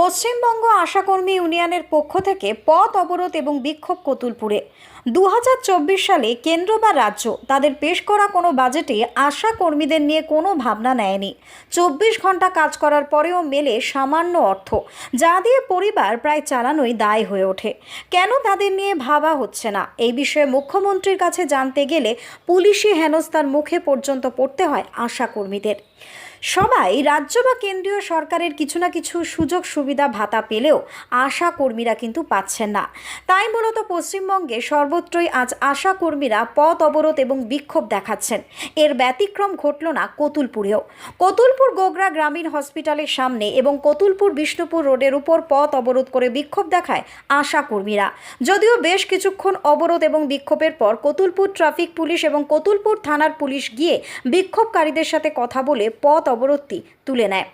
পশ্চিমবঙ্গ আশাকর্মী ইউনিয়নের পক্ষ থেকে পথ অবরোধ এবং বিক্ষোভ কতুলপুরে। দু হাজার চব্বিশ সালে কেন্দ্র বা রাজ্য তাদের পেশ করা কোনো বাজেটে আশা কর্মীদের নিয়ে কোনো ভাবনা নেয়নি। চব্বিশ ঘণ্টা কাজ করার পরেও মেলে সামান্য অর্থ, যা দিয়ে পরিবার প্রায় চালানোই দায় হয়ে ওঠে। কেন তাদের নিয়ে ভাবা হচ্ছে না? এই বিষয়ে মুখ্যমন্ত্রীর কাছে জানতে গেলে পুলিশি হেনস্থার মুখে পর্যন্ত পড়তে হয় আশা কর্মীদের সবাই রাজ্য বা কেন্দ্রীয় সরকারের কিছু না কিছু সুযোগ সুবিধা ভাতা পেলেও আশা কর্মীরা কিন্তু পাচ্ছেন না। তাই মূলত পশ্চিমবঙ্গে সর্বত্রই আজ আশা কর্মীরা পথ অবরোধ এবং বিক্ষোভ দেখাচ্ছেন। এর ব্যতিক্রম ঘটল না কতুলপুরেও। কতুলপুর গোগরা গ্রামীণ হসপিটালের সামনে এবং কতুলপুর বিষ্ণুপুর রোডের উপর পথ অবরোধ করে বিক্ষোভ দেখায় আশা কর্মীরা। যদিও বেশ কিছুক্ষণ অবরোধ এবং বিক্ষোভের পর কতুলপুর ট্রাফিক পুলিশ এবং কতুলপুর থানার পুলিশ গিয়ে বিক্ষোভকারীদের সাথে কথা বলে পথ অবরোধটি তুলে নেয়।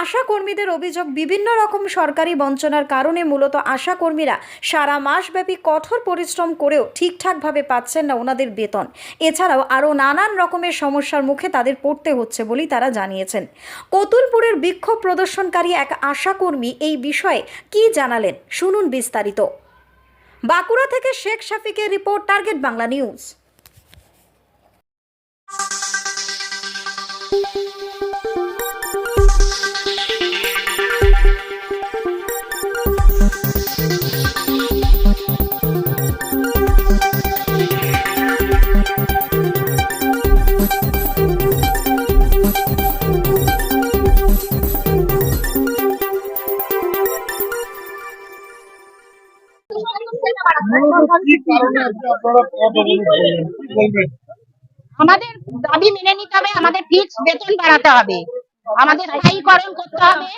আশা কর্মীদের অভিযোগ, বিভিন্ন রকম সরকারি বঞ্চনার কারণে মূলত আশা কর্মীরা সারা মাসব্যাপী কঠোর পরিশ্রম করেও ঠিকঠাকভাবে পাচ্ছেন না ওনাদের বেতন। এছাড়াও আরও নানান রকমের সমস্যার মুখে তাদের পড়তে হচ্ছে বলেই তারা জানিয়েছেন। কতুলপুরের বিক্ষোভ প্রদর্শনকারী এক আশাকর্মী এই বিষয়ে কি জানালেন? শুনুন বিস্তারিত। বাঁকুড়া থেকে শেখ শাফিকের রিপোর্ট, টার্গেট বাংলা নিউজ। আমাদের দাবি মেনে নিতে হবে আমাদের ফিক্স বেতন বাড়াতে হবে। আমাদের স্থায়ীকরণ করতে হবে।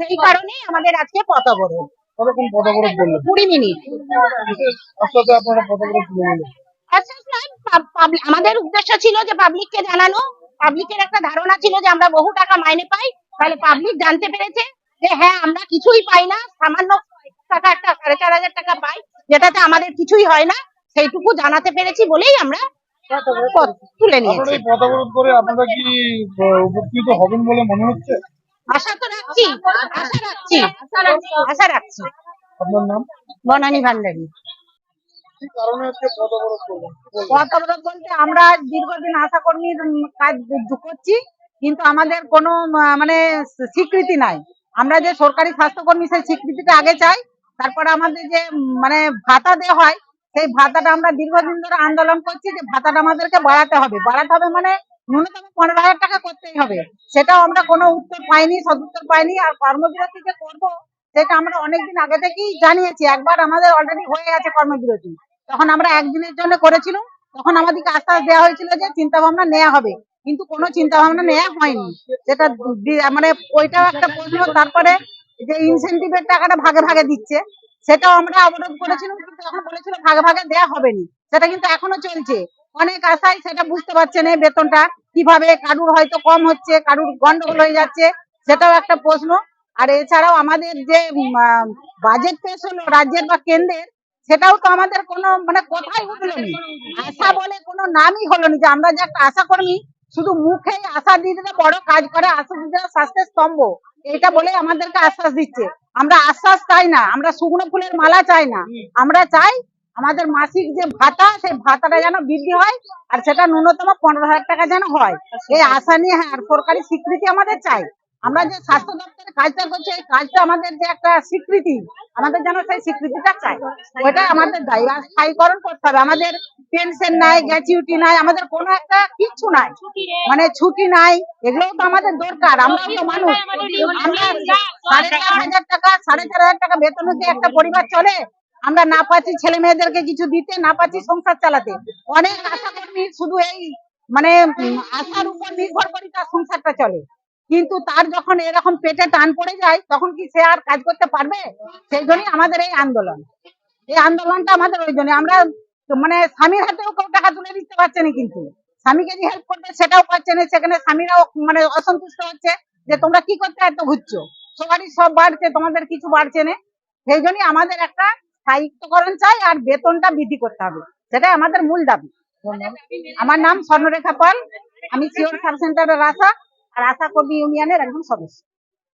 সেই কারণে আমাদের আজকে পথ অবরোধ কুড়ি মিনিট। আচ্ছা, আমাদের উদ্দেশ্য ছিল যে পাবলিককে জানানো। পাবলিকের একটা ধারণা ছিল যে আমরা বহু টাকা মাইনে পাই। তাহলে পাবলিক জানতে পেরেছে যে হ্যাঁ আমরা কিছুই পাই না। সামান্য টাকা একটা সাড়ে চার হাজার টাকা পাই যেটাতে আমাদের কিছুই হয় না সেইটুকু জানাতে পেরেছি বলেই আমরা তুলে নিয়েছি। করে আপনারা কি উপকৃত হবেন বলে মনে হচ্ছে? আশা তো রাখছি আশা রাখছি আশা রাখছি। আপনার নাম? বনানী ভান্ডারী? পথ অবরোধ বলতে আমরা দীর্ঘদিন আশা কর্মীর কাজ করছি কিন্তু আমাদের কোনো মানে স্বীকৃতি নাই। আমরা যে সরকারি স্বাস্থ্যকর্মী সেই স্বীকৃতিটা আগে চাই তারপরে আমাদের যে মানে ভাতা দেওয়া হয়, সেই ভাতাটা আমরা দীর্ঘদিন ধরে আন্দোলন করছি যে ভাতাটা আমাদেরকে বাড়াতে হবে। বাড়াতে হবে মানে ন্যূনতম পনেরো হাজার টাকা করতেই হবে। সেটাও আমরা কোনো উত্তর পাইনি, সদুত্তর পাইনি। আর কর্মবিরতি যে করব, সেটা আমরা অনেকদিন আগে থেকেই জানিয়েছি। একবার আমাদের অলরেডি হয়ে গেছে কর্মবিরতি। তখন আমরা একদিনের জন্য করেছিলাম। তখন আমাদেরকে আশ্বাস দেওয়া হয়েছিল যে চিন্তা ভাবনা নেওয়া হবে। কিন্তু কোনো চিন্তা ভাবনা নেওয়া হয়নি সেটা মানে ওইটাও একটা প্রশ্ন। তারপরে যে ইনসেন্টিভের টাকাটা ভাগে ভাগে দিচ্ছে, সেটাও আমরা অবরোধ করেছিলাম, কিন্তু তখন বলেছিল ভাগে ভাগে দেওয়া হবে না সেটা কিন্তু এখনও চলছে। অনেক আশায় সেটা বুঝতে পারছে না বেতনটা, কীভাবে কারুর হয়তো কম হচ্ছে, কারুর গন্ডগোল হয়ে যাচ্ছে, সেটাও একটা প্রশ্ন। আর এছাড়াও আমাদের যে বাজেট পেশ হলো রাজ্যের বা কেন্দ্রের, সেটাও তো আমাদের কোনো মানে উঠল নি? আশা বলে কোনো নামই হলো না। যে আমরা যে একটা আশা কর্মী শুধু মুখেই আশা দিদিরা বড় কাজ করে, আশা দিদিরা স্বাস্থ্যের স্তম্ভ। এটা বলে আমাদেরকে আশ্বাস দিচ্ছে। আমরা আশ্বাস চাই না, আমরা শুকনো ফুলের মালা চাই না। আমরা চাই আমাদের মাসিক যে ভাতা, সেই ভাতাটা যেন বৃদ্ধি হয়, আর সেটা ন্যূনতম পনেরো হাজার টাকা যেন হয়। এই আশা নিয়ে হ্যাঁ আর সরকারি স্বীকৃতি আমাদের চাই। আমরা যে স্বাস্থ্য দপ্তরে কাজটা করছি, এই কাজটা আমাদের যে একটা স্বীকৃতি, আমাদের যেন সেই স্বীকৃতিটা চাই। ওইটাই আমাদের দায়ী। স্থায়ীকরণ করতে হবে। আমাদের পেনশন নাই, গ্র্যাচুইটি নাই, আমাদের কোনো একটা কিচ্ছু নাই। মানে ছুটি নাই, এগুলোও তো আমাদের দরকার। আমরা তো মানুষ। আমরা সাড়ে চার হাজার টাকা, সাড়ে চার হাজার টাকা বেতন দিয়ে একটা পরিবার চলে। আমরা না পাচ্ছি ছেলে মেয়েদেরকে কিছু দিতে, না পাচ্ছি সংসার চালাতে। অনেক আশা কর্মী শুধু এই মানে আশার উপর নির্ভর করে তার সংসারটা চলে। কিন্তু তার যখন এরকম পেটে টান পড়ে যায়, তখন কি সে আর কাজ করতে পারবে? সেই জন্যই আমাদের এই আন্দোলন। এই আন্দোলনটা আমাদের ওই জন্য আমরা মানে স্বামীর হাতেও কেউ টাকা তুলে দিতে পারছে না কিন্তু। স্বামীকে যে হেল্প করবে সেটাও পাচ্ছে না। সেখানে স্বামীরাও মানে অসন্তুষ্ট হচ্ছে যে, তোমরা কি করতে এত ঘুরছো? সবারই সব বাড়ছে, তোমাদের কিছু বাড়ছে না? সেই জন্যই আমাদের একটা স্থায়িত্বকরণ চাই আর বেতনটা বৃদ্ধি করতে হবে। সেটাই আমাদের মূল দাবি। আমার নাম স্বর্ণরেখা পাল। আমি সিওর সাব সেন্টারের আশা। আর আশা কর্মী ইউনিয়নের একজন সদস্য।